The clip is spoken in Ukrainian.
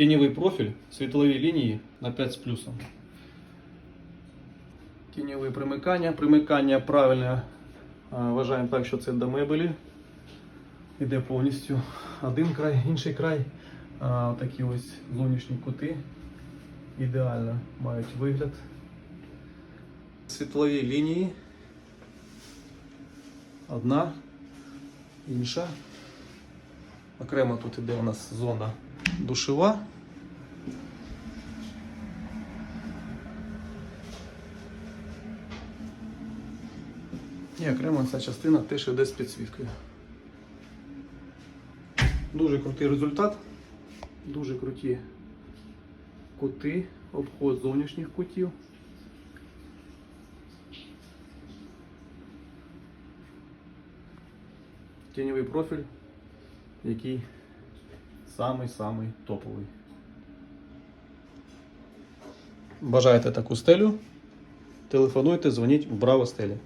Тіньовий профіль, світлові лінії на 5 з плюсом. Тіньові примикання. Примикання правильне. Вважаємо так, що це до мебелі. Іде повністю один край, інший край. А, такі ось зовнішні кути. Ідеально мають вигляд. Світлові лінії. Одна, інша. Окремо тут іде у нас зона душева. І окремо ця частина теж йде з підсвіткою. Дуже крутий результат. Дуже круті кути, обход зовнішніх кутів. Тіньовий профіль, який самий-самий топовий. Бажаєте таку стелю? Телефонуйте, дзвоніть в Браво стелі.